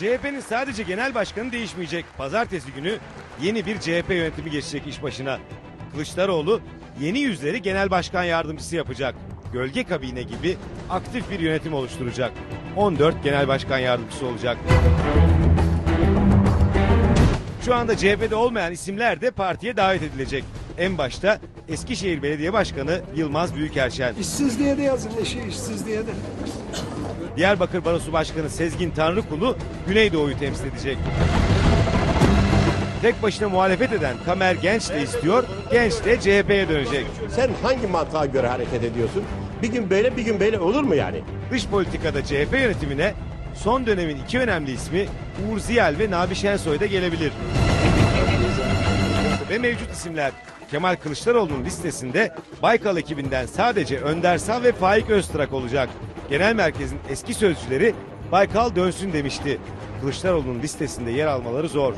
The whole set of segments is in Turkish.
CHP'nin sadece genel başkanı değişmeyecek. Pazartesi günü yeni bir CHP yönetimi geçecek iş başına. Kılıçdaroğlu yeni yüzleri genel başkan yardımcısı yapacak. Gölge kabine gibi aktif bir yönetim oluşturacak. 14 genel başkan yardımcısı olacak. Şu anda CHP'de olmayan isimler de partiye davet edilecek. En başta Eskişehir Belediye Başkanı Yılmaz Büyükerşen. İşsizliğe de yazın eşi işsizliğe de. Diyarbakır Barosu Başkanı Sezgin Tanrıkulu Güneydoğu'yu temsil edecek. Tek başına muhalefet eden Kamer Genç de istiyor, Genç de CHP'ye dönecek. Sen hangi mantığa göre hareket ediyorsun? Bir gün böyle bir gün böyle olur mu yani? Dış politikada CHP yönetimine son dönemin iki önemli ismi Uğur Ziyal ve Nabi Şensoy da gelebilir. Ve mevcut isimler Kemal Kılıçdaroğlu'nun listesinde Baykal ekibinden sadece Önder Sav ve Faik Öztrak olacak. Genel merkezin eski sözcüleri Baykal dönsün demişti. Kılıçdaroğlu'nun listesinde yer almaları zor.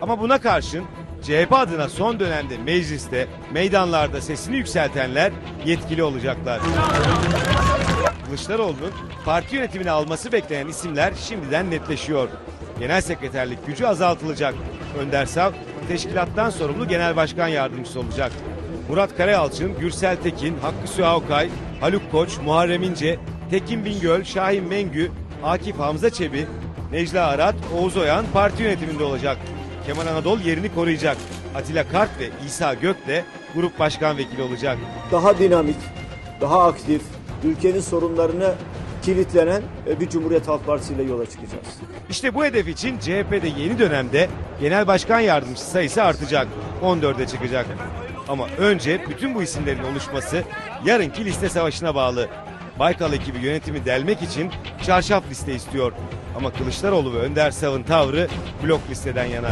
Ama buna karşın CHP adına son dönemde mecliste, meydanlarda sesini yükseltenler yetkili olacaklar. Kılıçdaroğlu'nun parti yönetimine alması beklenen isimler şimdiden netleşiyor. Genel sekreterlik gücü azaltılacak. Önder Sav teşkilattan sorumlu genel başkan yardımcısı olacak. Murat Karayalçın, Gürsel Tekin, Hakkı Süha Haluk Koç, Muharrem İnce, Tekin Bingöl, Şahin Mengü, Akif Hamza Çebi, Necla Arat, Oğuz Oyan parti yönetiminde olacak. Kemal Anadolu yerini koruyacak. Atilla Kart ve İsa Gök de grup başkan vekili olacak. daha dinamik, daha aktif, ülkenin sorunlarını kilitlenen e, bir Cumhuriyet Halk Partisi ile yola çıkacağız. İşte bu hedef için CHP'de yeni dönemde genel başkan yardımcısı sayısı artacak. 14'e çıkacak. Ama önce bütün bu isimlerin oluşması yarınki liste savaşına bağlı. Baykal ekibi yönetimi delmek için çarşaf liste istiyor. Ama Kılıçdaroğlu ve Önder Sav'ın tavrı blok listeden yana.